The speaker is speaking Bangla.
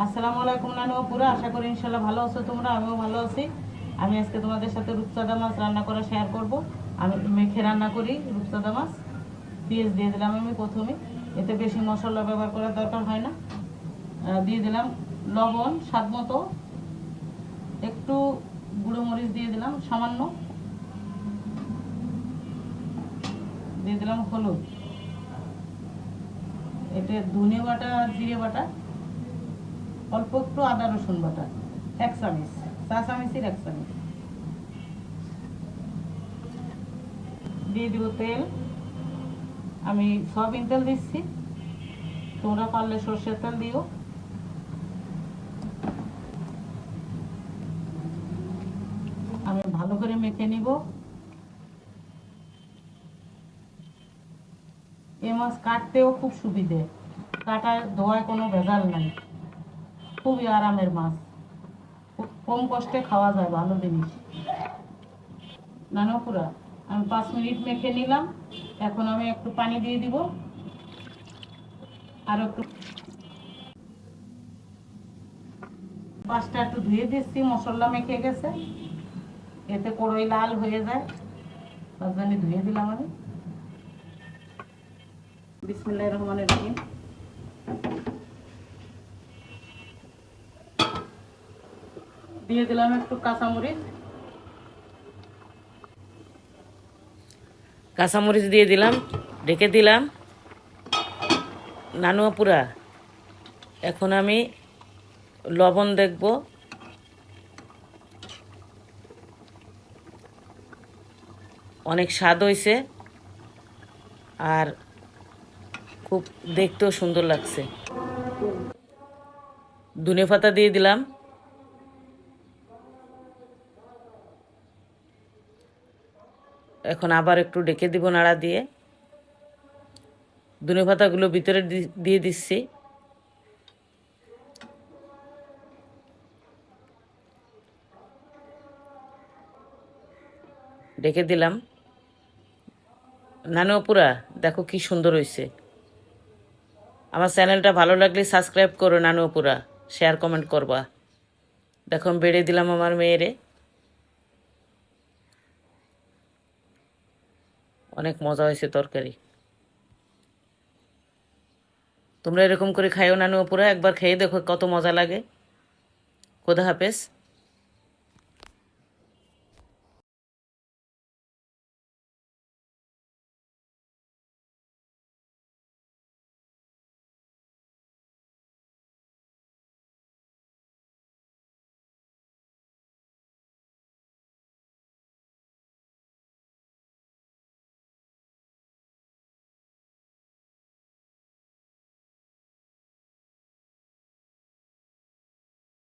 আসসালামু আলাইকুম নানু পুরো, আশা করি ইনশাল্লাহ ভালো আছো তোমরা, আমিও ভালো আছি। আমি আজকে তোমাদের সাথে রূপচাঁদা মাছ রান্না করা শেয়ার করব। আমি মেখে রান্না করি রূপচাঁদা মাছ। পেঁয়াজ দিয়ে দিলাম আমি প্রথমে। এতে বেশি মশলা ব্যবহার করার দরকার হয় না। দিয়ে দিলাম লবণ স্বাদ মতো। একটু গুঁড়ো মরিচ দিয়ে দিলাম সামান্য। দিয়ে দিলাম হলুদ। এতে ধনে বাটা, জিরে বাটা অল্প একটু আদা রসুন বাটা। এক চামিচ। চা চামিচের এক চামিচ। দিয়ে দিব তেল। আমি সয়াবিন তেল দিচ্ছি। তোমরা পারলে সর্ষের তেল দিও। আমি ভালো করে মেখে নিব। এ মাছ কাটতেও খুব সুবিধে। কাটার ধোয়ায় কোনো ভেজাল নাই। খুবই আরামের মাছ। কম কষ্টে খাওয়া যায়, ভালো জিনিস। নানপুরা আমি পাঁচ মিনিট মেখে নিলাম। এখন আমি একটু পানি দিয়ে দিব। আর একটু পাঁচটা একটু ধুয়ে দিচ্ছি, মশলা মেখে গেছে। এতে কড়ই লাল হয়ে যায়। তার জন্য ধুয়ে দিলাম আমি। বিসমিল্লাহ রহমানের রহিম। দিয়ে দিলাম একটু কাঁচামরিচ। কাঁচামরিচ দিয়ে দিলাম, ঢেকে দিলাম, নানুয়া পুরা। এখন আমি লবণ দেখব। অনেক স্বাদ হয়েছে আর খুব দেখতেও সুন্দর লাগছে। ধনে পাতা দিয়ে দিলাম। এখন আবার একটু ডেকে দিব নাড়া দিয়ে। ধনে পাতাগুলো ভিতরে দিয়ে দিচ্ছি। ডেকে দিলাম। নানু পুরা, দেখো কি সুন্দর হয়েছে আমার চ্যানেলটা ভালো লাগলে সাবস্ক্রাইব করো নানু পুরা, শেয়ার কমেন্ট করবা। দেখো বেড়ে দিলাম আমার মেয়েরে। অনেক মজা হয়েছে তরকারি। তোমরা এরকম করে খাইও নানু পুরা একবার খেয়ে দেখো কত মজা লাগে। খোদা হাফেজ।